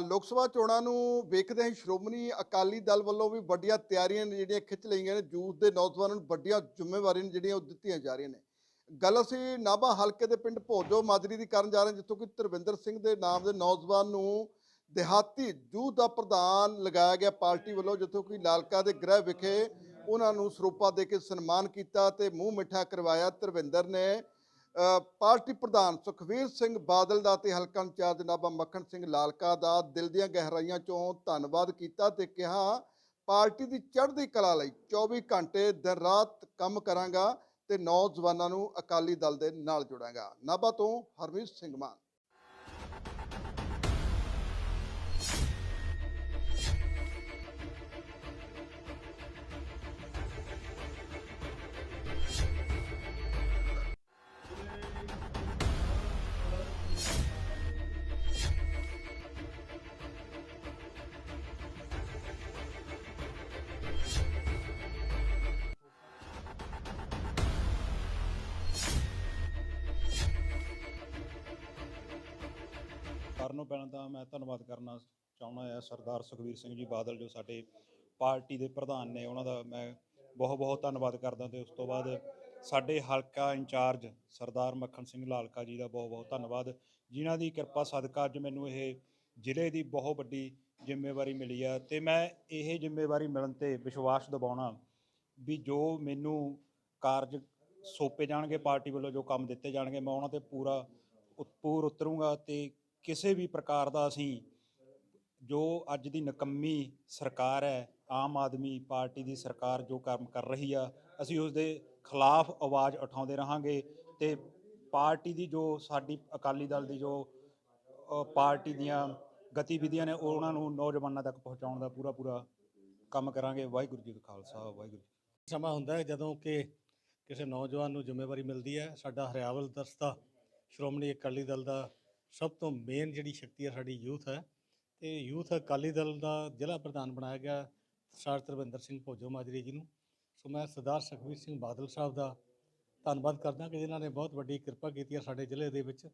ਲੋਕ ਸਭਾ ਚੋਣਾਂ ਨੂੰ ਵੇਖਦੇ ਹਾਂ ਸ਼੍ਰੋਮਣੀ ਅਕਾਲੀ ਦਲ ਵੱਲੋਂ ਵੀ ਵੱਡੀਆਂ ਤਿਆਰੀਆਂ ਨੇ ਜਿਹੜੀਆਂ ਖਿੱਚ ਲਈਆਂ ਨੇ ਜੂਥ ਦੇ ਨੌਜਵਾਨਾਂ ਨੂੰ ਵੱਡੀਆਂ ਜ਼ਿੰਮੇਵਾਰੀਆਂ ਨੇ ਜਿਹੜੀਆਂ ਉਹ ਦਿੱਤੀਆਂ ਜਾ ਰਹੀਆਂ ਨੇ। ਗੱਲ ਅਸੀਂ ਨਾਭਾ ਹਲਕੇ ਦੇ ਪਿੰਡ ਭੋਜੋ ਮਾਜਰੀ ਦੀ ਕਰਨ ਜਾ ਰਹੇ ਹਾਂ, ਜਿੱਥੋਂ ਕਿ ਧਰਵਿੰਦਰ ਸਿੰਘ ਦੇ ਨਾਮ ਦੇ ਨੌਜਵਾਨ ਨੂੰ ਦਿਹਾਤੀ ਜੂਥ ਦਾ ਪ੍ਰਧਾਨ ਲਗਾਇਆ ਗਿਆ ਪਾਰਟੀ ਵੱਲੋਂ, ਜਿੱਥੋਂ ਕਿ ਲਾਲਕਾ ਦੇ ਗ੍ਰਹਿ ਵਿਖੇ ਉਹਨਾਂ ਨੂੰ ਸਰੂਪਾ ਦੇ ਕੇ ਸਨਮਾਨ ਕੀਤਾ ਤੇ ਮੂੰਹ ਮਿੱਠਾ ਕਰਵਾਇਆ। ਧਰਵਿੰਦਰ ਨੇ ਪਾਰਟੀ ਪ੍ਰਧਾਨ ਸੁਖਵੀਰ ਸਿੰਘ ਬਾਦਲ ਦਾ ਤੇ ਹਲਕਾ ਇੰਚਾਰਜ ਨਾਭਾ ਮੱਖਣ ਸਿੰਘ ਲਾਲਕਾ ਦਾ ਦਿਲ ਦੀਆਂ ਗਹਿਰਾਈਆਂ ਚੋਂ ਧੰਨਵਾਦ ਕੀਤਾ ਤੇ ਕਿਹਾ, ਪਾਰਟੀ ਦੀ ਚੜ੍ਹਦੀ ਕਲਾ ਲਈ 24 ਘੰਟੇ ਦਿਨ ਰਾਤ ਕੰਮ ਕਰਾਂਗਾ ਤੇ ਨੌਜਵਾਨਾਂ ਨੂੰ ਅਕਾਲੀ ਦਲ ਦੇ ਨਾਲ ਜੋੜਾਂਗਾ। ਨਾਭਾ ਤੋਂ ਹਰਮੀਤ ਸਿੰਘ ਮਾਨ। ਕਰਨ ਨੂੰ ਪਹਿਲਾਂ ਤਾਂ ਮੈਂ ਧੰਨਵਾਦ ਕਰਨਾ ਚਾਹੁੰਦਾ ਹਾਂ ਸਰਦਾਰ ਸੁਖਵੀਰ ਸਿੰਘ ਜੀ ਬਾਦਲ ਜੋ ਸਾਡੇ ਪਾਰਟੀ ਦੇ ਪ੍ਰਧਾਨ ਨੇ, ਉਹਨਾਂ ਦਾ ਮੈਂ ਬਹੁਤ ਬਹੁਤ ਧੰਨਵਾਦ ਕਰਦਾ ਤੇ ਉਸ ਤੋਂ ਬਾਅਦ ਸਾਡੇ ਹਲਕਾ ਇੰਚਾਰਜ ਸਰਦਾਰ ਮੱਖਣ ਸਿੰਘ ਲਾਲਕਾ ਜੀ ਦਾ ਬਹੁਤ ਬਹੁਤ ਧੰਨਵਾਦ, ਜਿਨ੍ਹਾਂ ਦੀ ਕਿਰਪਾ ਸਦਕਾ ਅੱਜ ਮੈਨੂੰ ਇਹ ਜ਼ਿਲ੍ਹੇ ਦੀ ਬਹੁਤ ਵੱਡੀ ਜ਼ਿੰਮੇਵਾਰੀ ਮਿਲੀ ਆ ਤੇ ਮੈਂ ਇਹ ਜ਼ਿੰਮੇਵਾਰੀ ਮਿਲਣ ਤੇ ਵਿਸ਼ਵਾਸ ਦਿਵਾਉਣਾ ਵੀ ਜੋ ਮੈਨੂੰ ਕਾਰਜ ਸੌਂਪੇ ਜਾਣਗੇ, ਪਾਰਟੀ ਵੱਲੋਂ ਜੋ ਕੰਮ ਦਿੱਤੇ ਜਾਣਗੇ, ਮੈਂ ਉਹਨਾਂ ਤੇ ਪੂਰਾ ਉਤ- ਪੂਰ ਉਤਰੂੰਗਾ ਤੇ ਕਿਸੇ ਵੀ ਪ੍ਰਕਾਰ ਦਾ ਅਸੀਂ ਜੋ ਅੱਜ ਦੀ ਨਕੰਮੀ ਸਰਕਾਰ ਹੈ, ਆਮ ਆਦਮੀ ਪਾਰਟੀ ਦੀ ਸਰਕਾਰ ਜੋ ਕੰਮ ਕਰ ਰਹੀ ਆ, ਅਸੀਂ ਉਸ ਦੇ ਖਿਲਾਫ ਆਵਾਜ਼ ਉਠਾਉਂਦੇ ਰਹਾਂਗੇ ਤੇ ਪਾਰਟੀ ਦੀ ਜੋ ਸਾਡੀ ਅਕਾਲੀ ਦਲ ਦੀ ਜੋ ਪਾਰਟੀ ਦੀਆਂ ਗਤੀਵਿਧੀਆਂ ਨੇ ਉਹਨਾਂ ਨੂੰ ਨੌਜਵਾਨਾਂ ਤੱਕ ਪਹੁੰਚਾਉਣ ਦਾ ਪੂਰਾ ਪੂਰਾ ਕੰਮ ਕਰਾਂਗੇ। ਵਾਹਿਗੁਰੂ ਜੀ ਕਾ ਖਾਲਸਾ, ਵਾਹਿਗੁਰੂ ਜੀ ਸਮਾਂ ਹੁੰਦਾ ਹੈ ਜਦੋਂ ਕਿ ਕਿਸੇ ਨੌਜਵਾਨ ਨੂੰ ਜ਼ਿੰਮੇਵਾਰੀ ਮਿਲਦੀ ਹੈ। ਸਾਡਾ ਹਰਿਆਵਲ ਦਸਤਾ ਸ਼੍ਰੋਮਣੀ ਅਕਾਲੀ ਦਲ ਦਾ ਸਭ ਤੋਂ ਮੇਨ ਜਿਹੜੀ ਸ਼ਕਤੀ ਹੈ ਸਾਡੀ ਯੂਥ ਹੈ ਤੇ ਯੂਥ ਅਕਾਲੀ ਦਲ ਦਾ ਜ਼ਿਲ੍ਹਾ ਪ੍ਰਧਾਨ ਬਣਾਇਆ ਗਿਆ ਸਰਦਾਰ ਤਰਵਿੰਦਰ ਸਿੰਘ ਭੋਜੋ ਮਾਜਰੀ ਜੀ ਨੂੰ। ਸੋ ਮੈਂ ਸਰਦਾਰ ਸੁਖਬੀਰ ਸਿੰਘ ਬਾਦਲ ਸਾਹਿਬ ਦਾ ਧੰਨਵਾਦ ਕਰਦਾ ਕਿ ਜਿਨ੍ਹਾਂ ਨੇ ਬਹੁਤ ਵੱਡੀ ਕਿਰਪਾ ਕੀਤੀ ਹੈ ਸਾਡੇ ਜ਼ਿਲ੍ਹੇ ਦੇ ਵਿੱਚ,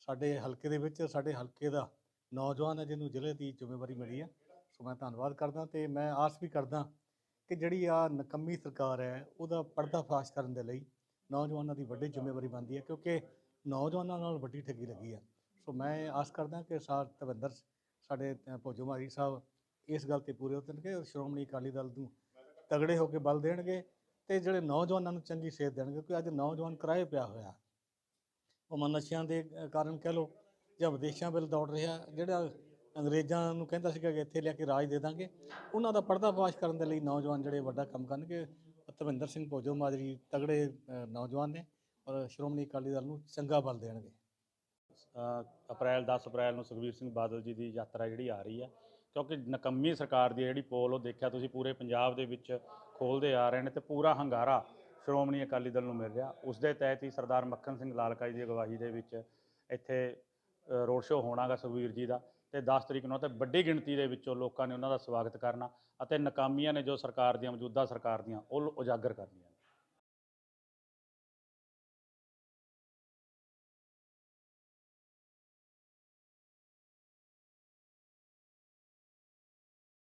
ਸਾਡੇ ਹਲਕੇ ਦੇ ਵਿੱਚ, ਸਾਡੇ ਹਲਕੇ ਦਾ ਨੌਜਵਾਨ ਹੈ ਜਿਹਨੂੰ ਜ਼ਿਲ੍ਹੇ ਦੀ ਜ਼ਿੰਮੇਵਾਰੀ ਮਿਲੀ ਹੈ। ਸੋ ਮੈਂ ਧੰਨਵਾਦ ਕਰਦਾ ਤੇ ਮੈਂ ਆਸ ਵੀ ਕਰਦਾ ਕਿ ਜਿਹੜੀ ਆ ਨਕੰਮੀ ਸਰਕਾਰ ਹੈ ਉਹਦਾ ਪਰਦਾਫਾਸ਼ ਕਰਨ ਦੇ ਲਈ ਨੌਜਵਾਨਾਂ ਦੀ ਵੱਡੀ ਜ਼ਿੰਮੇਵਾਰੀ ਬਣਦੀ ਹੈ ਕਿਉਂਕਿ ਨੌਜਵਾਨਾਂ ਨਾਲ ਵੱਡੀ ਠੱਗੀ ਲੱਗੀ ਹੈ। ਸੋ ਮੈਂ ਆਸ ਕਰਦਾ ਕਿ ਸਾਰ ਤਵਿੰਦਰ ਸਾਡੇ ਅ, ਭੋਜੋ ਮਾਰੀ ਸਾਹਿਬ ਇਸ ਗੱਲ ਤੇ ਪੂਰੇ ਉਤਰਨਗੇ ਔਰ ਸ਼੍ਰੋਮਣੀ ਅਕਾਲੀ ਦਲ ਨੂੰ ਤਗੜੇ ਹੋ ਕੇ ਬਲ ਦੇਣਗੇ ਤੇ ਜਿਹੜੇ ਨੌਜਵਾਨਾਂ ਨੂੰ ਚੰਗੀ ਸੇਧ ਦੇਣਗੇ ਕਿਉਂਕਿ ਅੱਜ ਨੌਜਵਾਨ ਕਿਰਾਏ ਪਿਆ ਹੋਇਆ। ਉਹ ਮਨ ਨਸ਼ਿਆਂ ਦੇ ਕਾਰਨ ਕਹਿ ਲਓ ਜਾਂ ਵਿਦੇਸ਼ਾਂ ਵੱਲ ਦੌੜ ਰਿਹਾ ਜਿਹੜਾ ਅੰਗਰੇਜ਼ਾਂ ਨੂੰ ਕਹਿੰਦਾ ਸੀਗਾ ਕਿ ਇੱਥੇ ਲਿਆ ਕੇ ਰਾਜ ਦੇ ਦਾਂਗੇ ਉਹਨਾਂ ਦਾ ਪਰਦਾਫਾਸ਼ ਕਰਨ ਦੇ ਲਈ ਨੌਜਵਾਨ ਜਿਹੜੇ ਵੱਡਾ ਕੰਮ ਕਰਨਗੇ। ਧਰਮਿੰਦਰ ਸਿੰਘ ਭੋਜੋ ਮਾਜਰੀ ਤਗੜੇ ਨੌਜਵਾਨ ਨੇ ਔਰ ਸ਼੍ਰੋਮਣੀ ਅਕਾਲੀ ਦਲ ਨੂੰ ਚੰਗਾ ਬਲ ਦੇਣਗੇ। ਅਪ੍ਰੈਲ 10 ਅਪ੍ਰੈਲ ਨੂੰ ਸੁਖਬੀਰ ਸਿੰਘ ਬਾਦਲ ਜੀ ਦੀ ਯਾਤਰਾ ਜਿਹੜੀ ਆ ਰਹੀ ਹੈ ਕਿਉਂਕਿ ਨਕੰਮੀ ਸਰਕਾਰ ਦੀ ਜਿਹੜੀ ਪੋਲ ਉਹ ਦੇਖਿਆ, ਤੁਸੀਂ ਪੂਰੇ ਪੰਜਾਬ ਦੇ ਵਿੱਚ ਖੋਲਦੇ ਆ ਰਹੇ ਨੇ ਤੇ ਪੂਰਾ ਹੰਗਾਰਾ ਸ਼੍ਰੋਮਣੀ ਅਕਾਲੀ ਦਲ ਨੂੰ ਮਿਲ ਰਿਹਾ। ਉਸ ਦੇ ਤਹਿਤ ਹੀ ਸਰਦਾਰ ਮੱਖਣ ਸਿੰਘ ਲਾਲਕਾ ਜੀ ਦੀ ਅਗਵਾਈ ਦੇ ਵਿੱਚ ਇੱਥੇ ਰੋਡ ਸ਼ੋਅ ਹੋਣਾਗਾ ਸੁਖਬੀਰ ਜੀ ਦਾ ਤੇ 10 ਤਰੀਕ ਨੂੰ ਤੇ ਵੱਡੀ ਗਿਣਤੀ ਦੇ ਵਿੱਚੋਂ ਲੋਕਾਂ ਨੇ ਉਹਨਾਂ ਦਾ ਸਵਾਗਤ ਕਰਨਾ ਅਤੇ ਨਕਾਮੀਆਂ ਨੇ ਜੋ ਸਰਕਾਰ ਦੀਆਂ ਮੌਜੂਦਾ ਸਰਕਾਰ ਦੀਆਂ, ਉਹ ਉਜਾਗਰ ਕਰਨੀਆਂ